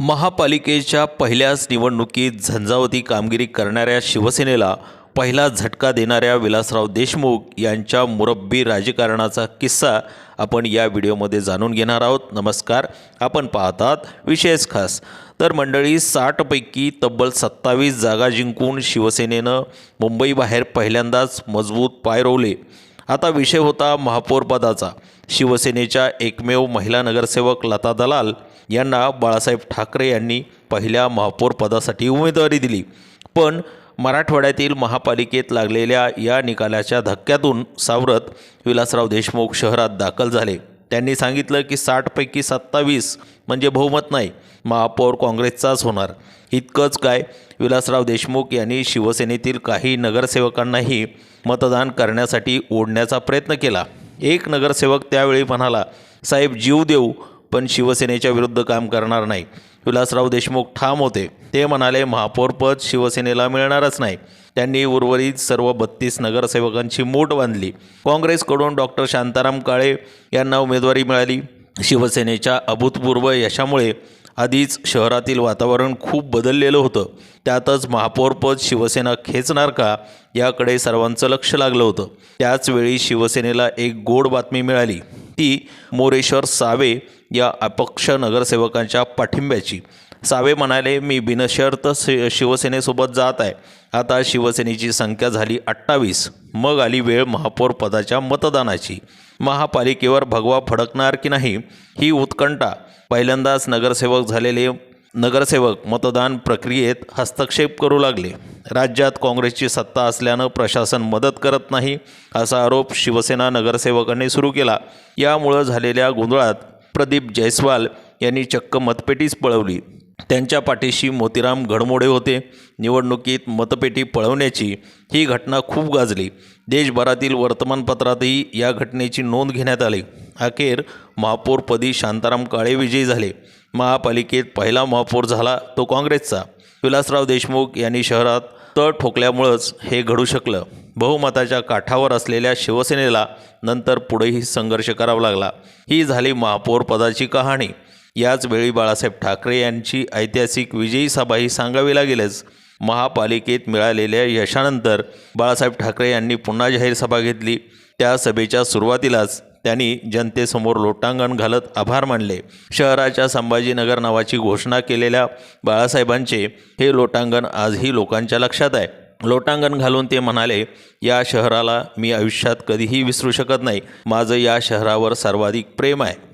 महापालिकेच्या पहिल्याच निवडणुकीत झंझावती कामगिरी करणाऱ्या शिवसेनेला पहिला झटका देणाऱ्या विलासराव देशमुख यांच्या मुरब्बी राजकारणाचा किस्सा आपण या व्हिडिओमध्ये जाणून घेणार आहोत. नमस्कार. आपण पाहतात विशेष खास. तर मंडळी साठपैकी तब्बल सत्तावीस जागा जिंकून शिवसेनेनं मुंबईबाहेर पहिल्यांदाच मजबूत पाय रोवले. आता विषय होता महापौरपदाचा. शिवसेनेच्या एकमेव महिला नगरसेवक लता दलाल यांना बाळासाहेब ठाकरे यांनी पहिल्या महापौरपदासाठी उमेदवारी दिली. पण मराठवाड्यातील महापालिकेत लागलेल्या या निकालाच्या धक्क्यातून सावरत विलासराव देशमुख शहरात दाखल झाले. त्यांनी सांगितलं की साठपैकी सत्तावीस म्हणजे बहुमत नाही महापौर काँग्रेसचाच होणार. इतकंच काय विलासराव देशमुख यांनी शिवसेनेतील काही नगरसेवकांनाही मतदान करण्यासाठी ओढण्याचा प्रयत्न केला. एक नगरसेवक त्यावेळी म्हणाला साहेब जीव देऊ पण शिवसेनेच्या विरुद्ध काम करणार नाही. विलासराव देशमुख ठाम होते. ते म्हणाले महापौरपद शिवसेनेला मिळणारच नाही. त्यांनी उर्वरित सर्व बत्तीस नगरसेवकांची मूठ बांधली. काँग्रेसकडून डॉक्टर शांताराम काळे यांना उमेदवारी मिळाली. शिवसेनेच्या अभूतपूर्व यशामुळे आधीच शहरातील वातावरण खूप बदललेलं होतं. त्यातच महापौरपद शिवसेना खेचणार का याकडे सर्वांचं लक्ष लागलं होतं. त्याचवेळी शिवसेनेला एक गोड बातमी मिळाली. ती मोरेश्वर सावे या अपक्ष नगरसेवकांच्या पाठिंब्याची. सावे म्हणाले मी बिनशर्त शिवसेनेसोबत जात आहे. आता शिवसेनेची संख्या झाली अठ्ठावीस. मग आली वेळ महापौर पदाच्या मतदानाची. महापालिकेवर भगवा फडकणार की नाही ही उत्कंठा पहिल्यांदाच नगरसेवक झालेले नगरसेवक मतदान प्रक्रियेत हस्तक्षेप करू लागले. राज्यात काँग्रेसची सत्ता असल्यानं प्रशासन मदत करत नाही असा आरोप शिवसेना नगरसेवकांनी सुरू केला. यामुळं झालेल्या गोंधळात प्रदीप जयस्वाल यांनी चक्क मतपेटीच पळवली. त्यांच्या पाठीशी मोतीराम घडमोडे होते. निवडणुकीत मतपेटी पळवण्याची ही घटना खूप गाजली. देशभरातील वर्तमानपत्रातही या घटनेची नोंद घेण्यात आली. अखेर महापौरपदी शांताराम काळे विजयी झाले. महापालिकेत पहिला महापौर झाला तो काँग्रेसचा. विलासराव देशमुख यांनी शहरात तळ ठोकल्यामुळंच हे घडू शकलं. बहुमताच्या काठावर असलेल्या शिवसेनेला नंतर पुढेही संघर्ष करावा लागला. ही झाली महापौर पदाची कहाणी. याच वेळी बाळासाहेब ठाकरे यांची ऐतिहासिक विजयी सभाही सांगावी लागेलच. महापालिकेत मिळालेल्या यशानंतर बाळासाहेब ठाकरे यांनी पुन्हा जाहीर सभा घेतली. त्या सभेच्या सुरुवातीलाच त्यांनी जनतेसमोर लोटांगण घालत आभार मानले. शहराच्या संभाजीनगर नावाची घोषणा केलेल्या बाळासाहेबांचे हे लोटांगण आजही लोकांच्या लक्षात आहे. लोटांगण घालून ते म्हणाले या शहराला मी आयुष्यात कधीही विसरू शकत नाही. माझं या शहरावर सर्वाधिक प्रेम आहे.